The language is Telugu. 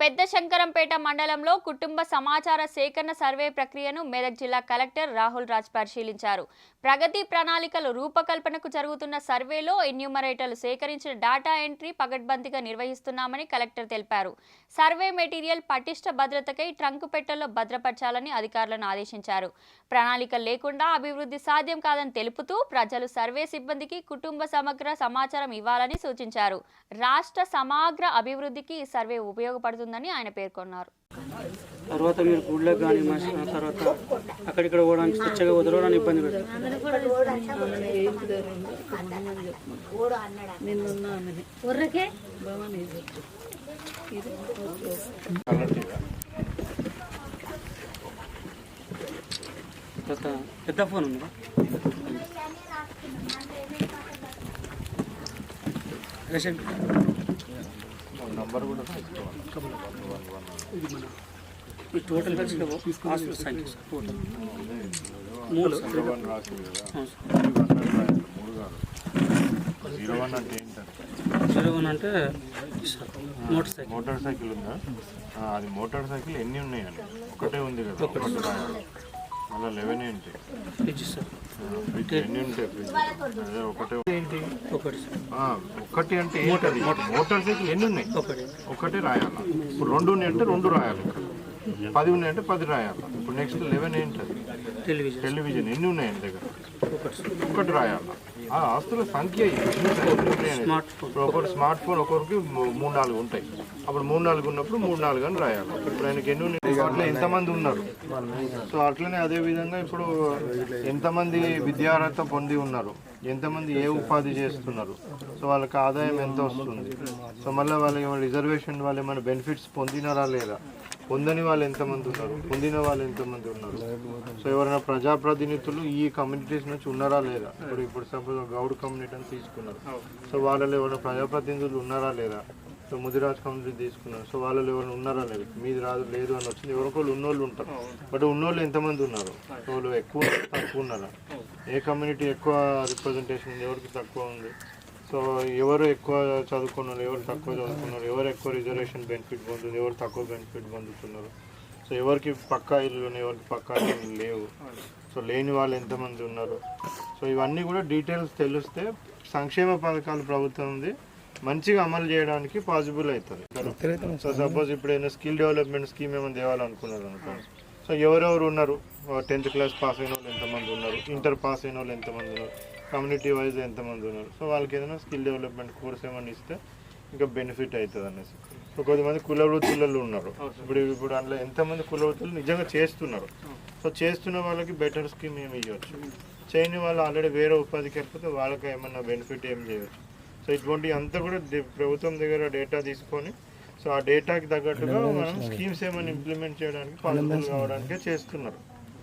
పెద్ద శంకరంపేట మండలంలో కుటుంబ సమాచార సేకరణ సర్వే ప్రక్రియను మెదక్ జిల్లా కలెక్టర్ రాహుల్ రాజ్ పరిశీలించారు. ప్రగతి ప్రణాళికలు రూపకల్పనకు జరుగుతున్న సర్వేలో ఎన్యూమరేటర్లు సేకరించిన డేటా ఎంట్రీ పగడ్బందీగా నిర్వహిస్తున్నామని కలెక్టర్ తెలిపారు. సర్వే మెటీరియల్ పటిష్ట భద్రతకై ట్రంక్ పెట్టెల్లో భద్రపరచాలని అధికారులను ఆదేశించారు. ప్రణాళిక లేకుండా అభివృద్ధి సాధ్యం కాదని తెలుపుతూ ప్రజలు సర్వే సిబ్బందికి కుటుంబ సమగ్ర సమాచారం ఇవ్వాలని సూచించారు. రాష్ట్ర సమగ్ర అభివృద్ధికి ఈ సర్వే ఉపయోగపడుతుందని ఆయన పేర్కొన్నారు. తర్వాత మీరు గుళ్ళకి కానీ మసీ తర్వాత అక్కడిక్కడ పోవడానికి స్వచ్ఛగా వదలడానికి ఇబ్బంది తర్వాత పెద్ద ఫోన్ ఉంది? రేషన్ ఈ టోటల్ కలిసి హాస్పిటల్ సంఖ్య టోటల్. మూడు జీరో వన్ అంటే ఏంటంటే జీరో వన్ అంటే sir motorcycle. Motorcycle ఉందా? అది మోటార్ సైకిల్ ఎన్ని ఉన్నాయండి? ఒకటే ఉంది కదా ఒకటి. మళ్ళీ లెవెన్ ఏంటి సార్ ఒకటే. ఏంటి? ఒకటి. సార్ ఆ, ఒకటి అంటే ఏంటది మోటార్. సైకిల్ ఎన్ని ఉన్నాయి? ఒకటి. ఒకటి రాయాలి? ఇప్పుడు రెండు ఉన్నాయి అంటే రెండు రాయాలి. పది ఉన్నాయి అంటే పది రాయాలి? ఇప్పుడు నెక్స్ట్ లెవెన్ ఏంటది టెలివిజన్ టెలివిజన్ ఎన్ని ఉన్నాయి ఆయన దగ్గర? ఒకటి రాయాలి? ఆస్తుల సంఖ్య ఒకటి స్మార్ట్ ఫోన్ ఒక్కొక్కరికి మూ- మూడు నాలుగు ఉంటాయి. అప్పుడు మూడు నాలుగు ఉన్నప్పుడు మూడు నాలుగు అని రాయాలి. ఇప్పుడు ఆయనకి ఎన్ని ఉన్నాయి అట్లా ఎంతమంది ఉన్నారు? సో అట్లనే అదే విధంగా ఇప్పుడు ఎంతమంది విద్యార్హత పొంది ఉన్నారు? ఎంతమంది ఏ ఉపాధి చేస్తున్నారు? సో వాళ్ళకి ఆదాయం ఎంత వస్తుంది? సో మళ్ళీ వాళ్ళకి ఏమైనా రిజర్వేషన్ వాళ్ళు ఏమైనా బెనిఫిట్స్ పొందినారా లేదా? పొందని వాళ్ళు ఎంతమంది ఉన్నారు? పొందిన వాళ్ళు ఎంతమంది ఉన్నారు? సో ఎవరైనా ప్రజాప్రతినిధులు ఈ కమ్యూనిటీస్ నుంచి ఉన్నారా లేదా? ఇప్పుడు ఇప్పుడు సపోజ్ గౌడ్ కమ్యూనిటీ అని తీసుకున్నారు. సో వాళ్ళలో ఎవరైనా ప్రజాప్రతినిధులు ఉన్నారా లేదా? సో ముదిరాజ్ కమ్యూనిటీ తీసుకున్నారు. సో వాళ్ళలో ఎవరైనా ఉన్నారా లేదు? మీది రాదు లేదు అని వచ్చింది. ఎవరికోళ్ళు ఉన్నోళ్ళు ఉంటారు. బట్ ఉన్నోళ్ళు ఎంతమంది ఉన్నారు? సో వాళ్ళు ఎక్కువ తక్కువ ఉన్నారా? ఏ కమ్యూనిటీ ఎక్కువ రిప్రజెంటేషన్ ఉంది? ఎవరికి తక్కువ ఉంది? సో ఎవరు ఎక్కువ చదువుకున్నారు ఎవరు తక్కువ చదువుకున్నారు ఎవరు ఎక్కువ రిజర్వేషన్ బెనిఫిట్ పొందుతున్నారు ఎవరు తక్కువ బెనిఫిట్ పొందుతున్నారు? సో ఎవరికి పక్కా ఇల్లు ఎవరికి పక్కా ఇల్లు లేవు? సో లేని వాళ్ళు ఎంతమంది ఉన్నారు? సో ఇవన్నీ కూడా డీటెయిల్స్ తెలిస్తే సంక్షేమ పథకాలు ప్రభుత్వం ఉంది. మంచిగా అమలు చేయడానికి పాసిబుల్ అవుతుంది. సో సపోజ్ ఇప్పుడు ఏమైనా స్కిల్ డెవలప్మెంట్ స్కీమ్ ఏమైనా తేవాలనుకున్నారు అనుకోండి సో ఎవరెవరు ఉన్నారు? టెన్త్ క్లాస్ పాస్ అయిన వాళ్ళు ఎంతమంది ఉన్నారు? ఇంటర్ పాస్ అయిన వాళ్ళు ఎంతమంది ఉన్నారు? కమ్యూనిటీ వైజ్ ఎంతమంది ఉన్నారు? సో వాళ్ళకి ఏదైనా స్కిల్ డెవలప్మెంట్ కోర్స్ ఏమైనా ఇస్తే ఇంకా బెనిఫిట్ అవుతుంది అనేసి. సో కొంతమంది కుల వృత్తులలో ఉన్నారు. ఇప్పుడు ఇప్పుడు అందులో ఎంతమంది కుల వృత్తులు నిజంగా చేస్తున్నారు? సో చేస్తున్న వాళ్ళకి బెటర్ స్కీమ్ ఏమి ఇవ్వచ్చు? చేయని వాళ్ళు ఆల్రెడీ వేరే ఉపాధికి వెళ్ళిపోతే వాళ్ళకి ఏమన్నా బెనిఫిట్ ఏం చేయవచ్చు? సో ఇటువంటి అంతా కూడా ప్రభుత్వం దగ్గర డేటా తీసుకొని సో ఆ డేటాకి తగ్గట్టుగా మనం స్కీమ్స్ ఏమైనా ఇంప్లిమెంట్ చేయడానికి పాసిబుల్ కావడానికే చేస్తున్నారు.